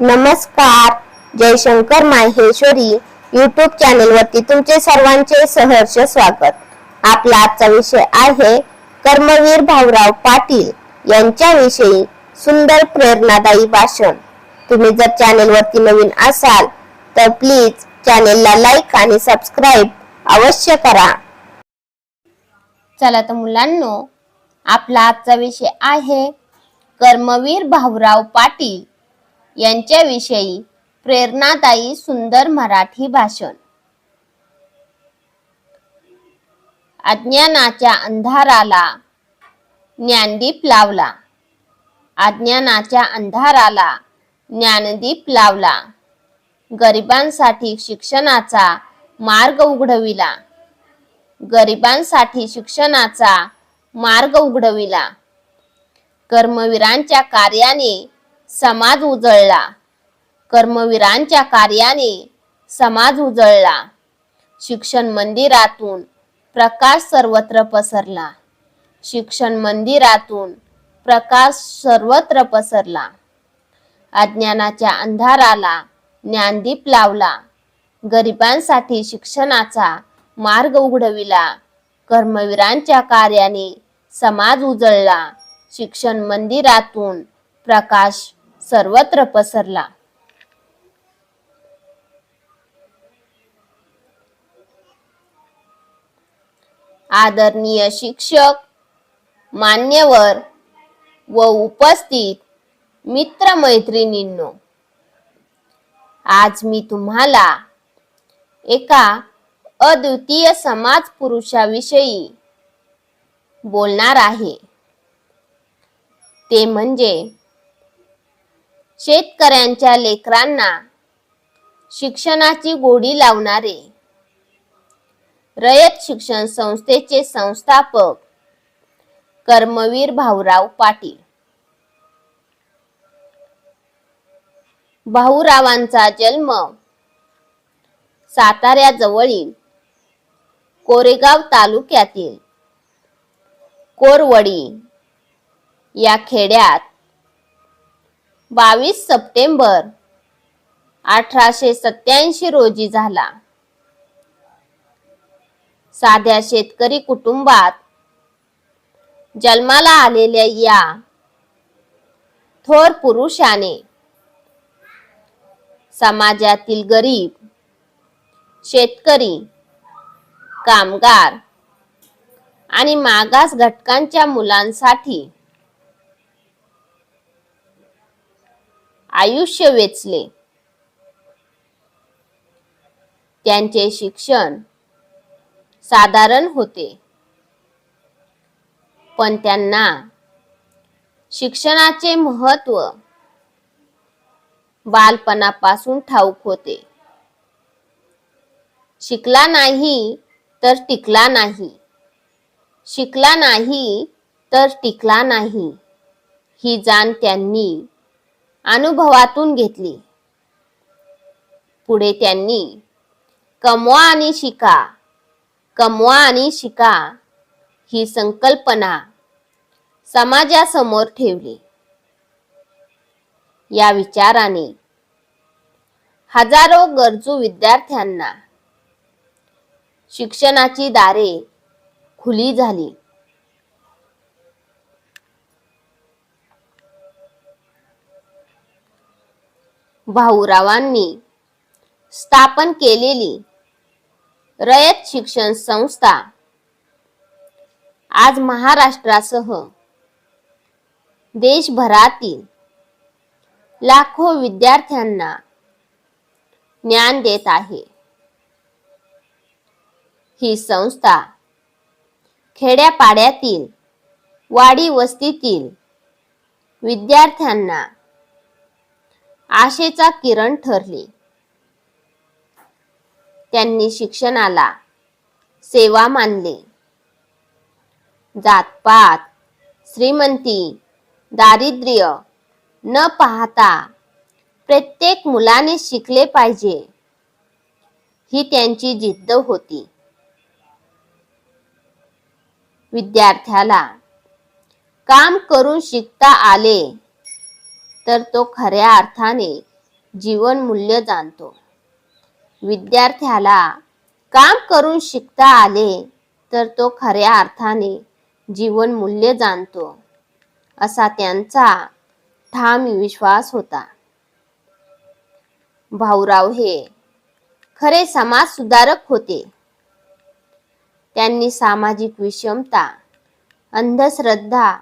नमस्कार. जयशंकर माहेश्वरी युट्यूब चॅनेलवरती तुमचे सर्वांचे सहर्ष स्वागत. आपला आजचा विषय आहे कर्मवीर भाऊराव पाटील यांच्याविषयी सुंदर प्रेरणादायी भाषण. तुम्ही जर चॅनेलवरती नवीन असाल तर प्लीज चॅनेलला लाईक आणि सबस्क्राईब अवश्य करा. चला तर मुलांनो आपला आजचा विषय आहे कर्मवीर भाऊराव पाटील यांच्याविषयी प्रेरणादायी सुंदर मराठी भाषण. अज्ञानाच्या अंधाराला ज्ञानदीप लावला. अज्ञानाच्या अंधाराला ज्ञानदीप लावला. गरिबांसाठी शिक्षणाचा मार्ग उघडविला. गरिबांसाठी शिक्षणाचा मार्ग उघडविला. कर्मवीरांच्या कार्याने समाज उजळला. कर्मवीरांच्या कार्याने समाज उजळला. शिक्षण मंदिरातून प्रकाश सर्वत्र पसरला. शिक्षण मंदिरातून प्रकाश सर्वत्र पसरला. अज्ञानाच्या अंधाराला ज्ञानदीप लावला. गरिबांसाठी शिक्षणाचा मार्ग उघडविला. कर्मवीरांच्या कार्याने समाज उजळला. शिक्षण मंदिरातून प्रकाश सर्वत्र पसरला. आदरणीय शिक्षक मान्यवर व उपस्थित मित्र मैत्रिणींनो आज मी तुम्हाला एका अद्वितीय समाज पुरुषाविषयी बोलणार आहे. ते म्हणजे शेतकऱ्यांच्या लेकरांना शिक्षणाची गोडी लावणारे रयत शिक्षण संस्थेचे संस्थापक कर्मवीर भाऊराव पाटील. भाऊरावांचा जन्म साताऱ्याजवळील कोरेगाव तालुक्यातील कोरवडी या खेड्यात बावीस सप्टेंबर अठराशे सत्याऐंशी रोजी झाला. साध्या शेतकरी कुटुंबात जन्माला आलेल्या या थोर पुरुषाने समाजातील गरीब शेतकरी कामगार आणि मागास घटकांच्या मुलांसाठी आयुष्य वेचले. त्यांचे शिक्षण साधारण होते. पण त्यांना शिक्षणाचे महत्त्व बालपणापासून ठाऊक होते. शिकला नाही तर टिकला नाही. शिकला नाही तर टिकला नाही. ही जाण त्यांनी अनुभवातून घेतली. पुढे त्यांनी कमवा आणि शिका कमवा आणि शिका ही संकल्पना समाजासमोर ठेवली. या विचाराने हजारो गरजू विद्यार्थ्यांना शिक्षणाची दारे खुली झाली. भाऊरावांनी स्थापन केलेली रयत शिक्षण संस्था आज महाराष्ट्रासह देशभरातील लाखो विद्यार्थ्यांना ज्ञान देत आहे. ही संस्था खेड्यापाड्यातील वाडी वस्तीतील विद्यार्थ्यांना आशेचा किरण ठरली. त्यांनी शिक्षणाला सेवा मानले. जातपात श्रीमंती दारिद्र्य न पाहता प्रत्येक मुलाने शिकले पाहिजे ही त्यांची जिद्द होती. विद्यार्थ्याला काम करून शिकता आले. तर तो खऱ्या अर्थाने जीवन मूल्य जाणतो. विद्यार्थ्याला काम करून शिकता आले तर तो खऱ्या अर्थाने जीवन मूल्य जाणतो असा त्यांचा ठाम विश्वास होता. भाऊराव हे खरे समाज सुधारक होते. त्यांनी सामाजिक विषमता अंधश्रद्धा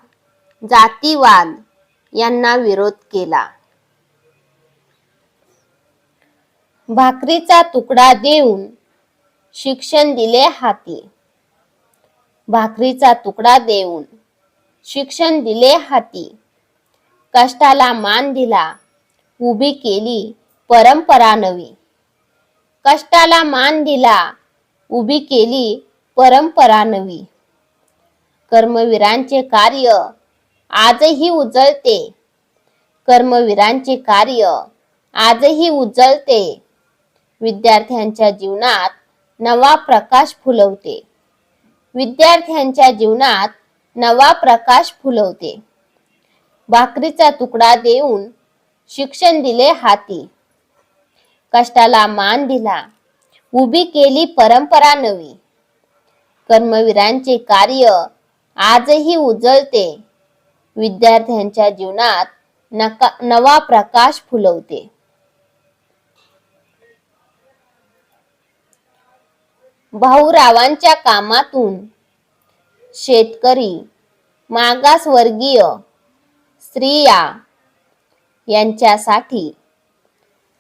जातीवाद यांना विरोध केला. भाकरीचा तुकडा देऊन शिक्षण दिले हाती. भाकरीचा तुकडा देऊन शिक्षण दिले हाती. कष्टाला मान दिला उभी केली परंपरा नवी. कष्टाला मान दिला उभी केली परंपरा नवी. कर्मवीरांचे कार्य आजही उजळते. कर्मवीरांचे कार्य आजही उजळते. विद्यार्थ्यांच्या जीवनात नवा प्रकाश फुलवते. विद्यार्थ्यांच्या जीवनात नवा प्रकाश फुलवते. भाकरीचा तुकडा देऊन शिक्षण दिले हाती. कष्टाला मान दिला. उभी केली परंपरा नवी. कर्मवीरांचे कार्य आजही उजळते. विद्यार्थ्यांच्या जीवनात नका नवा प्रकाश फुलवते. भाऊरावांच्या कामातून शेतकरी मागासवर्गीय स्त्रिया यांच्यासाठी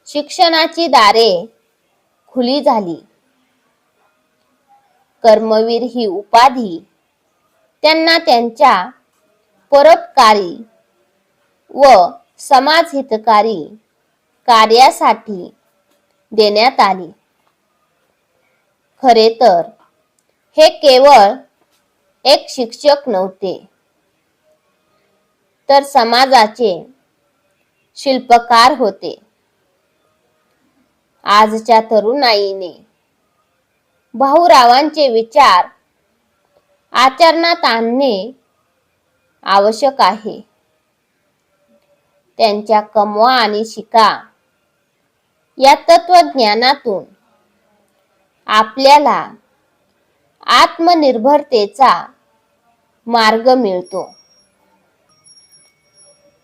शिक्षणाची दारे खुली झाली. कर्मवीर ही उपाधी त्यांना त्यांच्या परोपकारी व समाजहितकारी कार्यासाठी देण्यात आली. खरे तर हे केवळ एक शिक्षक नव्हते तर समाजाचे शिल्पकार होते. आजच्या तरुणाईने भाऊरावांचे विचार आचरणात आणणे आवश्यक आहे. त्यांच्या कमवा आणि शिका या तत्वज्ञानातून आपल्याला आत्मनिर्भरतेचा मार्ग मिळतो.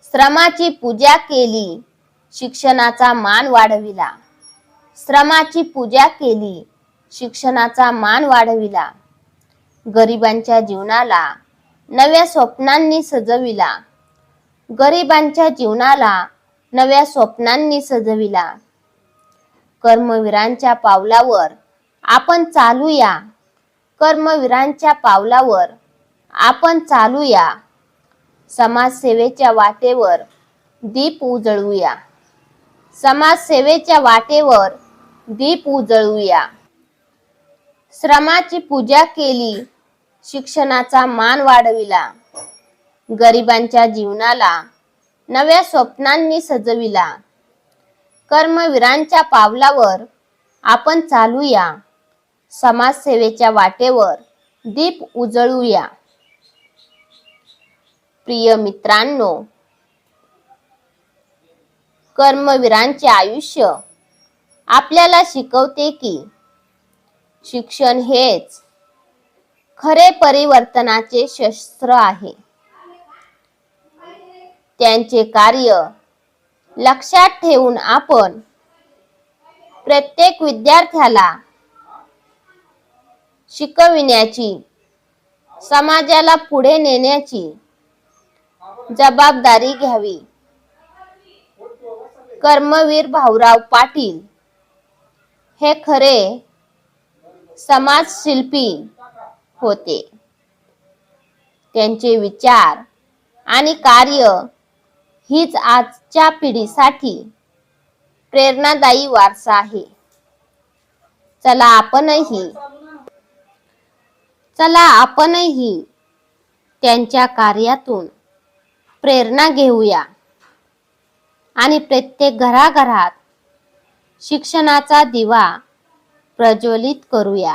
श्रमाची पूजा केली शिक्षणाचा मान वाढविला. श्रमाची पूजा केली शिक्षणाचा मान वाढविला. गरिबांच्या जीवनाला नव्या स्वप्नांनी सजविला. गरिबांच्या जीवनाला नव्या स्वप्नांनी सजविला. कर्मवीरांच्या पावलावर आपण चालूया. कर्मवीरांच्या पावलावर आपण चालूया. समाजसेवेच्या वाटेवर दीप उजळूया. समाजसेवेच्या वाटेवर दीप उजळूया. श्रमाची पूजा केली. शिक्षणाचा मान वाढविला. गरिबांच्या जीवनाला नव्या स्वप्नांनी सजविला. कर्मवीरांच्या पावलावर आपण चालूया. समाजसेवेच्या वाटेवर दीप उजळूया. प्रिय मित्रांनो कर्मवीरांचे आयुष्य आपल्याला शिकवते की शिक्षण हेच खरे परिवर्तनाचे शस्त्र आहे. त्यांचे कार्य लक्षात ठेवून आपण प्रत्येक विद्यार्थ्याला शिकविण्याची समाजाला पुढे नेण्याची जबाबदारी घ्यावी. कर्मवीर भाऊराव पाटील हे खरे समाजशिल्पी होते. त्यांचे विचार आणि कार्य हीच आजच्या पिढीसाठी प्रेरणादायी वारसा आहे. चला आपणही चला आपणही त्यांच्या कार्यातून प्रेरणा घेऊया आणि प्रत्येक घराघरात शिक्षणाचा दिवा प्रज्वलित करूया.